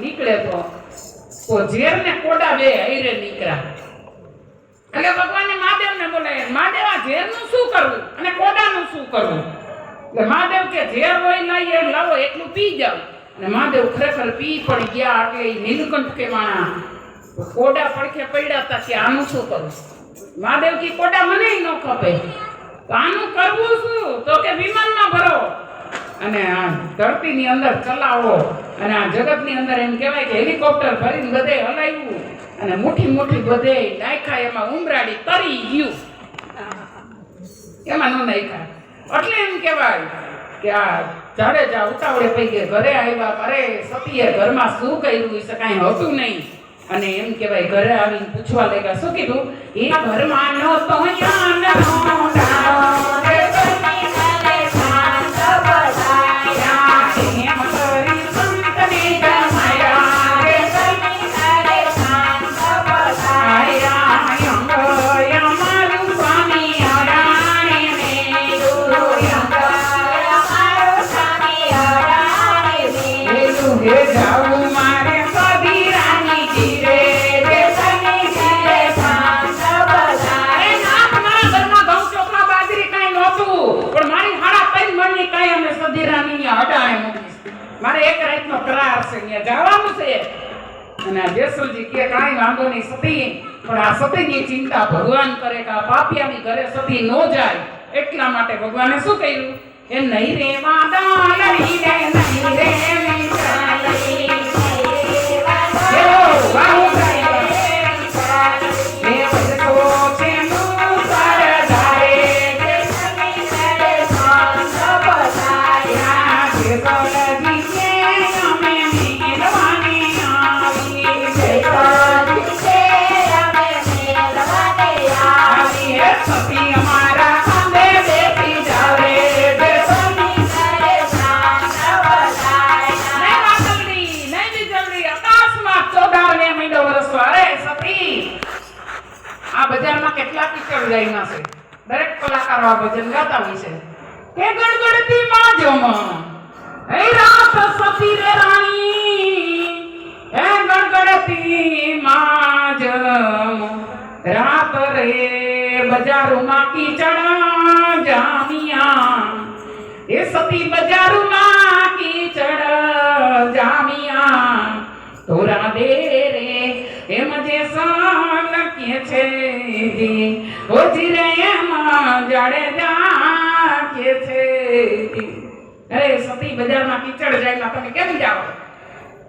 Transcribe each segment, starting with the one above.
નીકળે તો તો ઝેર ને કોડા બે હૈરે નીકળ્યા. એટલે ભગવાને મહાદેવને બોલે મહાદેવ, આ ઝેરનું શું કરવું? અને કોડા નું શું કરવું? એટલે મહાદેવ કે, ઝેર હોય લઈએ લાવો એટલું પી જાવ અને મહાદેવ ખરેખર પી પણ ગયા એટલે નીલકંઠ કે માણા કોડા પડખે પડ્યા હતા કે, આનું શું કરવું મહાદેવ કી, કોડા મને ન ખપે. આનું કરવું શું? તો કે, વિમાનમાં ભરો. અને આ ધરતીની અંદર ચલાવો. અને આ જગતની અંદર એમ કહેવાય કે હેલિકોપ્ટર ભરીને બધે હલાવ્યું. અને મુઠ્ઠી મુઠ્ઠી બધે નાખ્યા, એમાં ઉમરાડી તરી ગયું. એમાં ન નાખ્યા. એટલે એમ કહેવાય કે આ જાડેજા ઉતાવળે પૈ કે ઘરે આવ્યા અરે સતીએ ઘરમાં શું કર્યું વિશે કાંઈ હતું નહીં. અને એમ કહેવાય, ઘરે આવીને પૂછવા લાગ્યા, શું કીધું? એ ઘરમાં નહોતો. કરાર છે. અને આ કે કાંઈ વાંધો નહીં સતી, પણ આ સતીની ચિંતા ભગવાન કરે કે પાપિયાની ઘરે સતી ન જાય. એટલા માટે ભગવાને શું કર્યું? એ નહીં રે નહીં રે, નહીં કિચડ છે. દરેક કલાકારો આ ભજન ગાતા હોય છે. કે ગણગણતી માધ્યમાં હે રાત સતી રે રાણી, હે ગણગણતી માજમ રાત રે બજારોમાં કીચડ જામિયા એ સતી બજારોમાં કીચડ જામિયા તોરા દે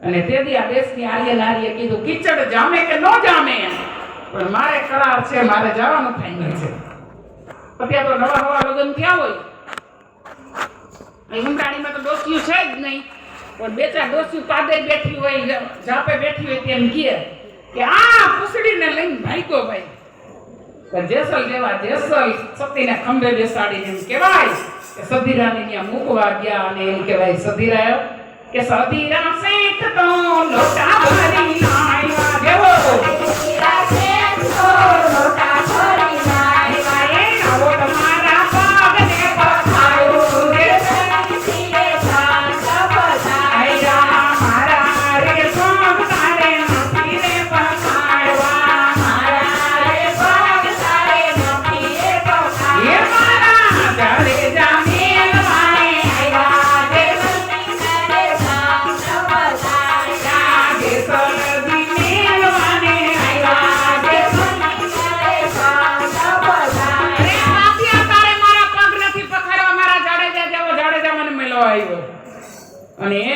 અને તેથી આ દેશની આર્ય નારીએ કીધું કીચડ જામે કે નો જામે પણ મારે કરાર છે મારે જવાનું ફાઈનલ છે અત્યારે તો નવા હવા લગ્ન થયા હોય ઉમરાણીમાં તો ડોસ્યું છે જ નહીં. પણ બે ચાર ડોસિયું પાદે બેઠી હોય, જાપે બેઠી હોય તેમ કહે. કે આ પૂછડીને લઈને ભાગ્યો ભાઈ. જેસલ જેવા જેસલ સતીને ખંભે બેસાડીને એમ કહેવાય કે સધીરાને ત્યાં મૂકવા ગયા અને એમ કહેવાય, સધીરા, કે સધીરા શેઠ તો લોટા ભરી આવ્યા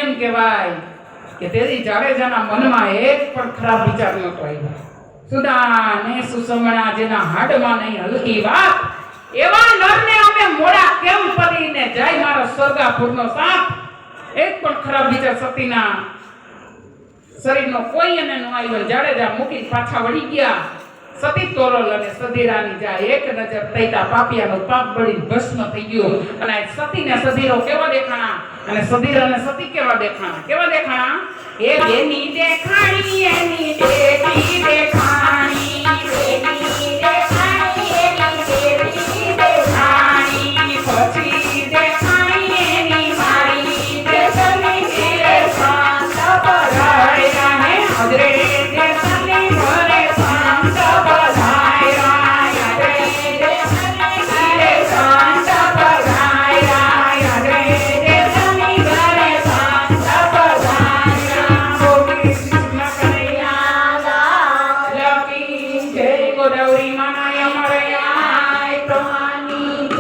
એમ કહેવાય કે તેથી જાડેજાના મનમાં એક પણ ખરાબ વિચાર નહોતો આવ્યો. સુદા ને સુસમણા જેના હાડમાં નહીં હલકી વાત, એવા નરને જાય મારો સ્વર્ગાપુરનો સાપ. એક પણ ખરાબ વિચાર સતીના શરીરનો કોઈ એને ન આવ્યો. જાડેજા મૂકી પાછા વળી ગયા. સતી તોરલ અને સધીરાની જા એક નજર તૈતા પાપિયાનો પાપ બળી ભસ્મ થઈ ગયો. અને સતી સતીને સધીરો કેવા દેખાણા? અને સધીર અને સતી કેવા દેખાણા? કેવા દેખાણા? એની દેખાણી, એની દેખી